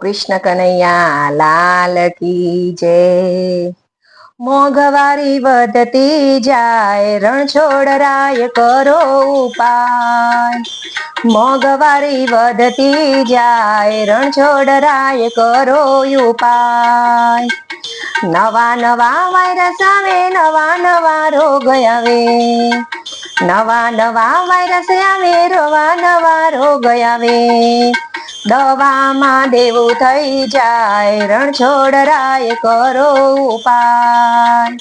કૃષ્ણ કનૈયા, લાલ કી જય. મોઘવારી વધતી જાય રણછોડરાય કરો ઉપાય. મોઘવારી વધતી જાય રણછોડરાય કરો ઉપાય. નવા નવા વાયરસ આવે, નવા નવા રોગ આવે. નવા નવા વાયરસ આવે નવા નવા રોગ આવે. દવામાં દેવું થઈ જાય રણછોડરાય કરો ઉપાય.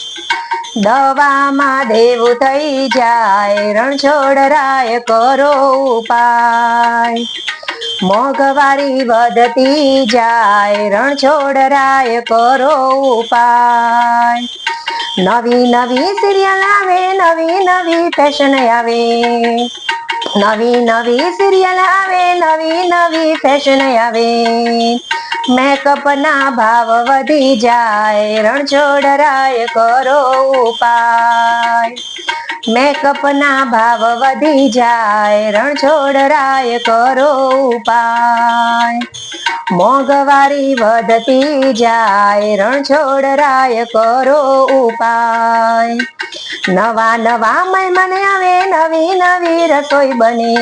દવામાં દેવું થઈ જાય રણછોડરાય કરો ઉપાય. મોઘવારી વધતી જાય રણછોડરાય કરો ઉપાય. નવી નવી સિરિયલ આવે, નવી નવી ફેશન આવે. નવી નવી સિરિયલ આવે, નવી નવી ફેશન આવે. મેકઅપ ના ભાવ વધી જાય રણછોડરાય કરો ઉપાય. મેકઅપ ના ભાવ વધી જાય રણછોડરાય કરો ઉપાય. મોંઘવારી વધતી જાય રણછોડરાય કરો ઉપાય. નવા નવા મહેમાન આવે, નવી નવી રસોઈ બને.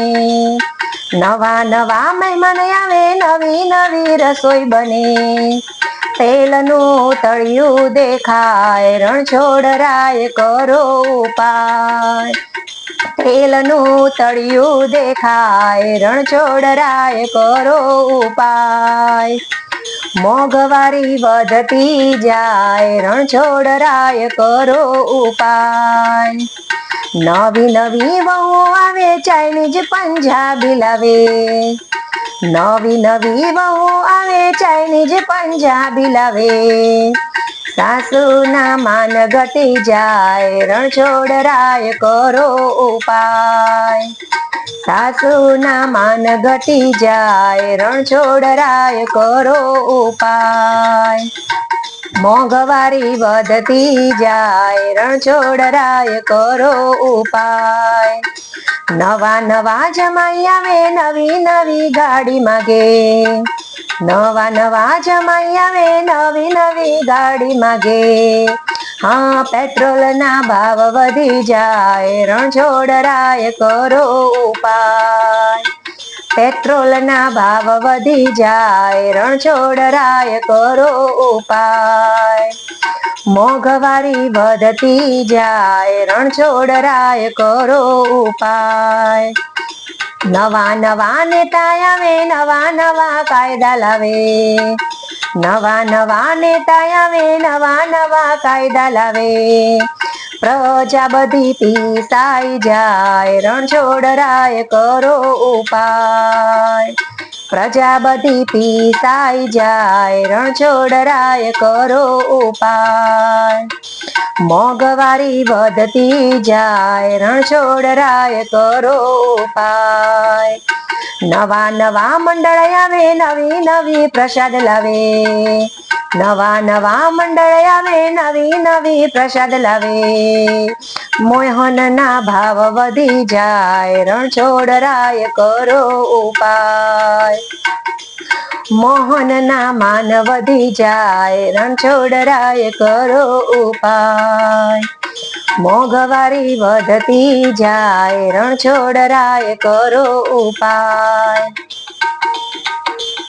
નવા નવા મહેમાન આવે, નવી નવી રસોઈ બને. તેલનું તળિયું દેખાય રણછોડરાય કરો ઉપાય. તેલનું તળિયું દેખાય રણછોડરાય કરો ઉપાય. મોંઘવારી વધતી જાય રણછોડરાય કરો ઉપાય. નવી નવી વહુ આવે, ચાઇનીઝ પંજાબી લાવે. નવી નવી વહુ આવે, ચાઇનીઝ પંજાબી લાવે. સાસુના માન ઘટી જાય રણછોડરાય કરો ઉપાય. સાસુના માન ઘટી જાય રણછોડરાય કરો ઉપાય. મોંઘવારી વધતી જાય રણછોડરાય કરો ઉપાય. નવા નવા જમાઈ આવે, નવી નવી ગાડી માગે. નવા નવા જમાઈ આવે, નવી નવી ગાડી માગે. હા પેટ્રોલ ના ભાવ વધી જાય, રણછોડરાય કરો ઉપાય. પેટ્રોલ ના ભાવ વધી જાય, રણછોડરાય કરો ઉપાય. મોંઘવારી વધતી જાય, રણછોડરાય કરો ઉપાય. નવા નવા નેતા આવે, નવા નવા કાયદા લાવે. નવા નવા નેતા આવે, નવા નવા કાયદા લાવે. પ્રજા બધી પીસાઈ જાય રણછોડરાય કરો ઉપાય. પ્રજા બધી પીસાઈ જાય રણછોડરાય કરો ઉપાય. મોંઘવારી વધતી જાય રણછોડરાય કરો ઉપાય. નવા નવા મંડળ આવે, નવી નવી પ્રસાદ લાવે. નવા નવા મંડળ આવે, નવી નવી પ્રસાદ લાવે. મોહન ના ભાવ વધી જાય રણછોડરાય કરો ઉપાય. મોહન ના માન વધી જાય રણછોડરાય કરો ઉપાય. મોઘવારી વધતી જાય રણછોડરાય કરો ઉપાય.